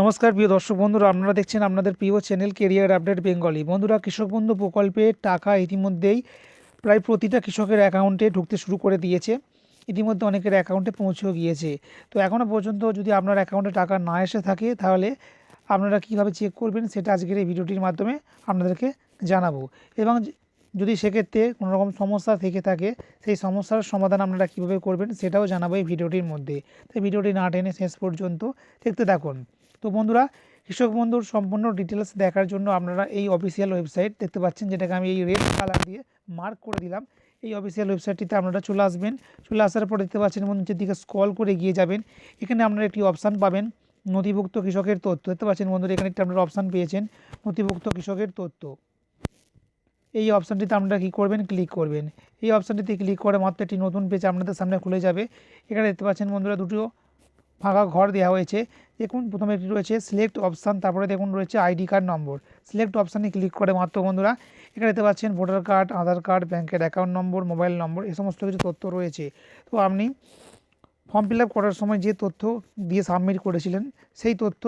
নমস্কার, প্রিয় দর্শক বন্ধুরা, আপনারা দেখছেন আপনাদের প্রিয় চ্যানেল কেরিয়ার আপডেট বেঙ্গলি বন্ধুরা, কৃষক বন্ধু প্রকল্পে টাকা ইতিমধ্যেই প্রায় প্রতিটা কৃষকের অ্যাকাউন্টে ঢুকতে শুরু করে দিয়েছে। ইতিমধ্যে অনেকের অ্যাকাউন্টে পৌঁছেও গিয়েছে। তো এখনও পর্যন্ত যদি আপনার অ্যাকাউন্টে টাকা না এসে থাকে, তাহলে আপনারা কীভাবে চেক করবেন সেটা আজকের এই ভিডিওটির মাধ্যমে আপনাদেরকে জানাব। এবং যদি সেক্ষেত্রে কোনো রকম সমস্যা থেকে থাকে, সেই সমস্যার সমাধান আপনারা কীভাবে করবেন সেটাও জানাব এই ভিডিওটির মধ্যে। তাই ভিডিওটি না টেনে শেষ পর্যন্ত দেখতে থাকুন। তো বন্ধুরা, কৃষক বন্ধুর সম্পূর্ণ ডিটেলস দেখার জন্য আপনারা এই অফিসিয়াল ওয়েবসাইট দেখতে পাচ্ছেন, যেটাকে আমি এই রেড কালার দিয়ে মার্ক করে দিলাম। এই অফিসিয়াল ওয়েবসাইটটিতে আপনারা চলে আসবেন। চলে আসার পর দেখতে পাচ্ছেন এবং নিচের দিকে স্ক্রল করে গিয়ে যাবেন। এখানে আপনারা একটি অপশান পাবেন, নথিভুক্ত কৃষকের তথ্য। দেখতে পাচ্ছেন বন্ধুরা, এখানে একটি আপনারা অপশান পেয়েছেন, নথিভুক্ত কৃষকের তথ্য। এই অপশানটিতে আপনারা কী করবেন? ক্লিক করবেন। এই অপশানটিতে ক্লিক করে মাত্র একটি নতুন পেজ আপনাদের সামনে খুলে যাবে। এখানে দেখতে পাচ্ছেন বন্ধুরা, দুটো ফাঁকা ঘর দেওয়া হয়েছে। দেখুন, প্রথমে একটি রয়েছে সিলেক্ট অপশান তারপরে দেখুন রয়েছে আইডি কার্ড নম্বর সিলেক্ট অপশানে ক্লিক করে মাত্র বন্ধুরা এখানে দেখতে পাচ্ছেন ভোটার কার্ড আধার কার্ড ব্যাংকের অ্যাকাউন্ট নম্বর মোবাইল নম্বর এ সমস্ত কিছু তথ্য রয়েছে। তো আপনি ফর্ম ফিল করার সময় যে তথ্য দিয়ে সাবমিট করেছিলেন, সেই তথ্য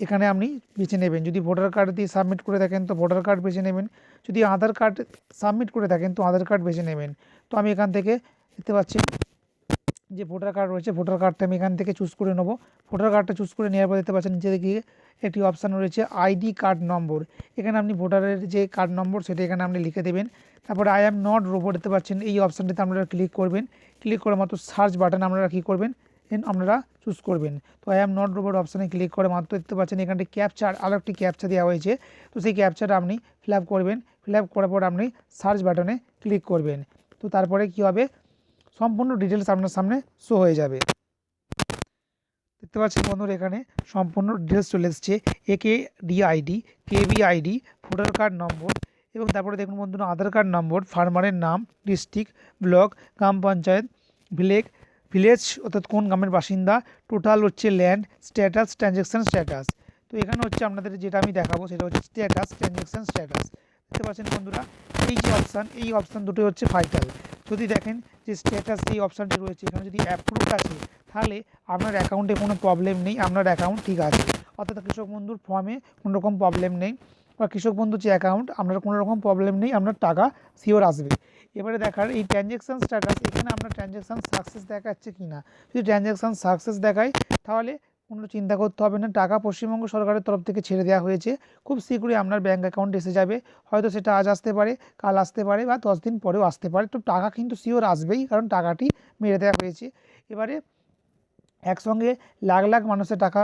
এখানে আপনি বেছে নেবেন। যদি ভোটার কার্ড দিয়ে সাবমিট করে থাকেন, তো ভোটার কার্ড বেছে নেবেন। যদি আধার কার্ড সাবমিট করে থাকেন, তো আধার কার্ড বেছে নেবেন। তো আমি এখান থেকে দেখতে পাচ্ছি যে ভোটার কার্ড রয়েছে ভোটার কার্ডটা আমি এখান থেকে চুজ করে নেব। ভোটার কার্ডটা চুজ করে নেওয়ার পর দেখতে পাচ্ছেন নিচে দিকে একটি অপশান রয়েছে আইডি কার্ড নম্বর এখানে আপনি ভোটারের যে কার্ড নম্বর সেটা এখানে আপনি লিখে দেবেন। তারপরে আই অ্যাম নট রোবট দেখতে পাচ্ছেন, এই অপশানটিতে আপনারা ক্লিক করবেন। ক্লিক করে মাত্র সার্চ বাটন আপনারা কী করবেন? আপনারা চুজ করবেন। তো আই অ্যাম নট রোবট অপশানে ক্লিক করে মাত্র দেখতে পাচ্ছেন এখানে ক্যাপচার আরও একটি ক্যাপচা দেওয়া হয়েছে। তো সেই ক্যাপচাটা আপনি ফিল করবেন। ফিল করার পর আপনি সার্চ বাটনে ক্লিক করবেন। তো তারপরে কী হবে? সম্পূর্ণ ডিটেলস আপনার সামনে শো হয়ে যাবে। দেখতে পাচ্ছেন বন্ধুরা এখানে সম্পূর্ণ ডিটেলস চলে এসছে। একে DID KB ID voter card number এবং তারপরে দেখুন বন্ধুরা আধার কার্ড নম্বর ফার্মারের নাম ডিস্ট্রিক্ট ব্লক গ্রাম পঞ্চায়েত ভিলেজ ভিলেজ অর্থাৎ কোন গ্রামের বাসিন্দা টোটাল হচ্ছে ল্যান্ড স্ট্যাটাস ট্রানজ্যাকশান স্ট্যাটাস তো এখানে হচ্ছে আপনাদের যেটা আমি দেখাবো সেটা হচ্ছে স্ট্যাটাস ট্রানজ্যাকশান স্ট্যাটাস দেখতে পাচ্ছেন বন্ধুরা, এই যে অপশান এই অপশান দুটোই হচ্ছে ভাইটাল যদি দেখেন যে স্ট্যাটাস এই অপশানটি রয়েছে, এখানে যদি অ্যাপ্রুভ আছে, তাহলে আপনার অ্যাকাউন্টে কোনো প্রবলেম নেই, আপনার অ্যাকাউন্ট ঠিক আছে। অর্থাৎ কৃষক বন্ধুর ফর্মে কোনো রকম প্রবলেম নেই, বা কৃষক বন্ধুর যে অ্যাকাউন্ট আপনার কোনো রকম প্রবলেম নেই, আপনার টাকা শিওর আসবে। এবারে দেখার এই ট্রানজ্যাকশান স্ট্যাটাস এখানে আপনার ট্রানজ্যাকশান সাকসেস দেখাচ্ছে কি না যদি ট্রানজ্যাকশান সাকসেস দেখায়, তাহলে কোনো চিন্তা করতে হবে না। টাকা পশ্চিমবঙ্গ সরকারের তরফ থেকে ছেড়ে দেওয়া হয়েছে। খুব শীঘ্রই আপনার ব্যাঙ্ক অ্যাকাউন্ট এসে যাবে। হয়তো সেটা আজ আসতে পারে, কাল আসতে পারে বা দশ দিন পরেও আসতে পারে। তো টাকা কিন্তু শিওর আসবেই, কারণ টাকাটি মেরে দেওয়া হয়েছে। এবারে একসঙ্গে লাখ লাখ মানুষের টাকা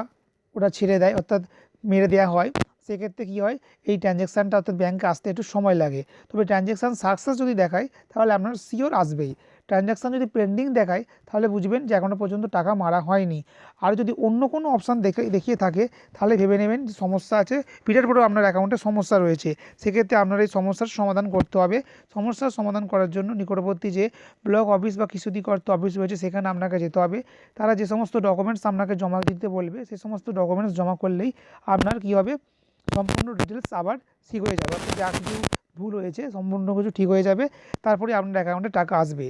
ওটা ছেড়ে দেয়, অর্থাৎ মেরে দেওয়া হয়। সেক্ষেত্রে কী হয়? এই ট্রানজ্যাকশানটা অর্থাৎ ব্যাঙ্কে আসতে একটু সময় লাগে। তবে ট্রানজ্যাকশান সাকসেস যদি দেখায় তাহলে আপনার শিওর আসবেই। ট্রানজ্যাকশান যদি পেন্ডিং দেখায়, তাহলে বুঝবেন যে এখনও পর্যন্ত টাকা মারা হয়নি। আর যদি অন্য কোনো অপশান দেখে, দেখিয়ে থাকে, তাহলে ভেবে নেবেন যে সমস্যা আছে। পিটার পরেও আপনার অ্যাকাউন্টে সমস্যা রয়েছে। সেক্ষেত্রে আপনার এই সমস্যার সমাধান করতে হবে। সমস্যার সমাধান করার জন্য নিকটবর্তী যে ব্লক অফিস বা কৃষিধিকর্তা অফিস রয়েছে, সেখানে আপনাকে যেতে হবে। তারা যে সমস্ত ডকুমেন্টস আপনাকে জমা দিতে বলবে সেই সমস্ত ডকুমেন্টস জমা করলেই আপনার কী হবে? সম্পূর্ণ ডিটেলস আবার ঠিক হয়ে যাবে। অর্থাৎ যা কিছু ভুল হয়েছে, সম্পূর্ণ কিছু ঠিক হয়ে যাবে, তারপরে আপনার অ্যাকাউন্টে টাকা আসবে।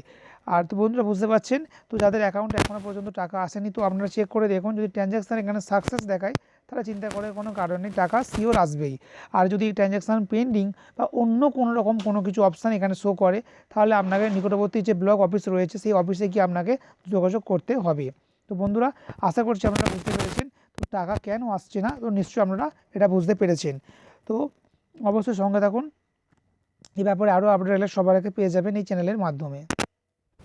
আর তো বন্ধুরা, বুঝতে পারছেন? তো যাদের অ্যাকাউন্টে এখনও পর্যন্ত টাকা আসেনি, তো আপনারা চেক করে দেখুন, যদি ট্রানজ্যাকশান এখানে সাকসেস দেখায়, তাহলে চিন্তা করে কোনো কারণ টাকা শিওর আসবেই। আর যদি ট্রানজ্যাকশান পেন্ডিং বা অন্য কোনো রকম কোনো কিছু অপশান এখানে শো করে, তাহলে আপনাকে নিকটবর্তী যে ব্লক অফিস রয়েছে, সেই অফিসে গিয়ে আপনাকে যোগাযোগ করতে হবে। তো বন্ধুরা, আশা করছি আপনারা বুঝতে পেরেছেন। টাকা কেন আসছে না? তো নিশ্চয়ই আপনারা এটা বুঝতে পেরেছেন। তো অবশ্যই সঙ্গে থাকুন। এই ব্যাপারে আরও আপডেট সবার আগে পেয়ে যাবেন এই চ্যানেলের মাধ্যমে।